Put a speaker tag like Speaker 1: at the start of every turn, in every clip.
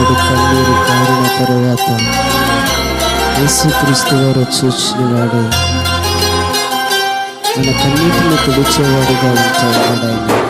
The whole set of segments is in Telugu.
Speaker 1: కన్నుల కన్నీరు కారిన తరువాత యేసుక్రీస్తు వారు చూసిన వాడు మన కన్నీటిని తుడిచేవాడుగా ఉంటాడు. ఆయన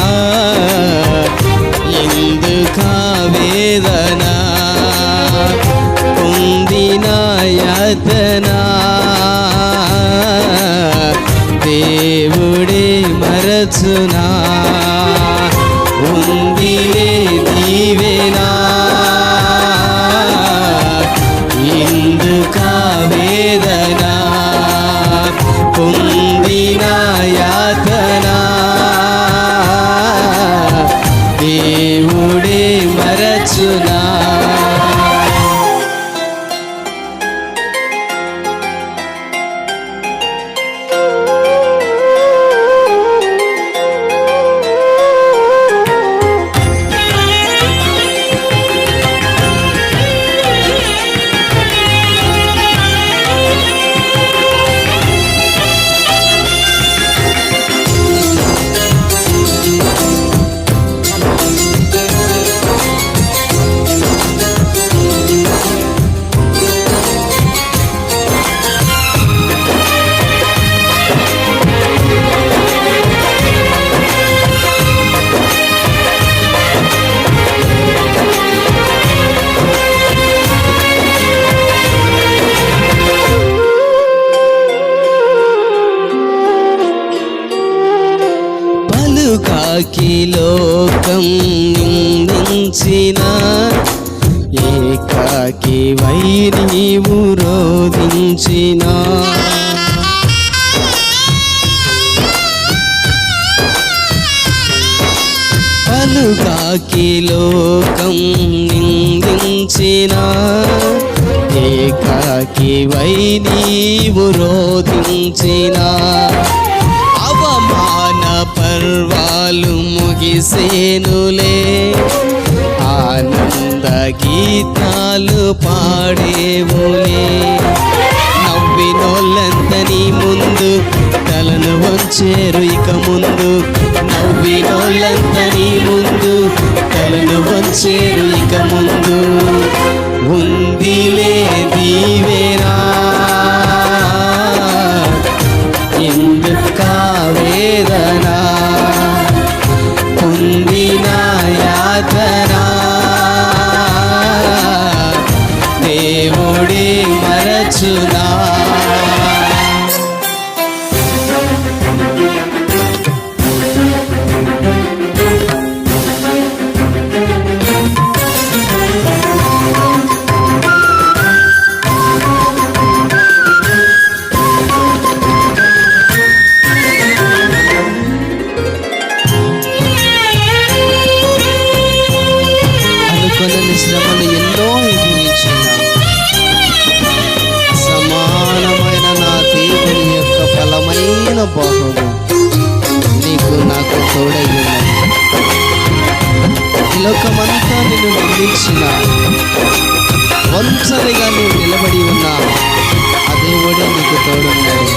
Speaker 1: మరచునా ఉంది దీవేనా ఏకాకిలోకం నిందించిన ఏకాకి వై నీవు రోధించిన పలుకాకి లోకం నిందించిన ఏకాకి వై నీవు అవమాన ముగిసేనులే. ఆనంద గీతాలు పాడేవులే. నవ్వినోళ్ళంతని ముందు తలను వంచేరు ఇక ముందు. నవ్వినోళ్ళంతని ముందు తలను వంచేరు ఇక ముందు. ఉందిలే దీవే Lord. బలమైన బాహువు నీకు నాకు తోడై లోకమంతా నిన్ను నిందించిన ఒంటరిగా నువ్వు నిలబడి ఉన్నా ఆ దేవుడే నీకు తోడున్నాడు.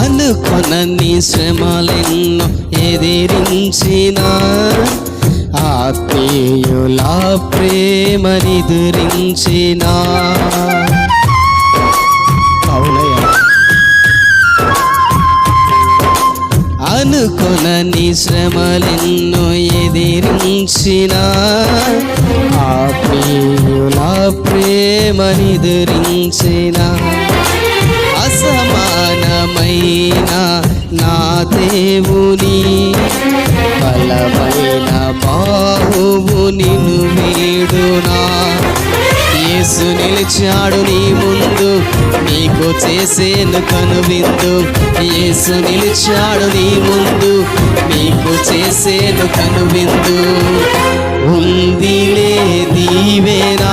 Speaker 1: అనుకొనని శ్రమలెన్నో ఎదిరించిన ఆ ఆత్మీయుల ప్రేమనిదురించిన. అవునయ్యా. అనుకొనని శ్రమలెన్నో ఎదిరించిన. ఆత్మీయుల ప్రేమనిదురించిన. అసమానమైన నా దేవుని. బలమైన బాహువు నిన్ను వీడునా? యేసు నిలిచాడు నీ ముందు నీకు చేసేను కనువిందు. యేసు నిలిచాడు నీ ముందు నీకు చేసేను కనువిందు. ఉందిలే దీవెనా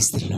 Speaker 1: быстро.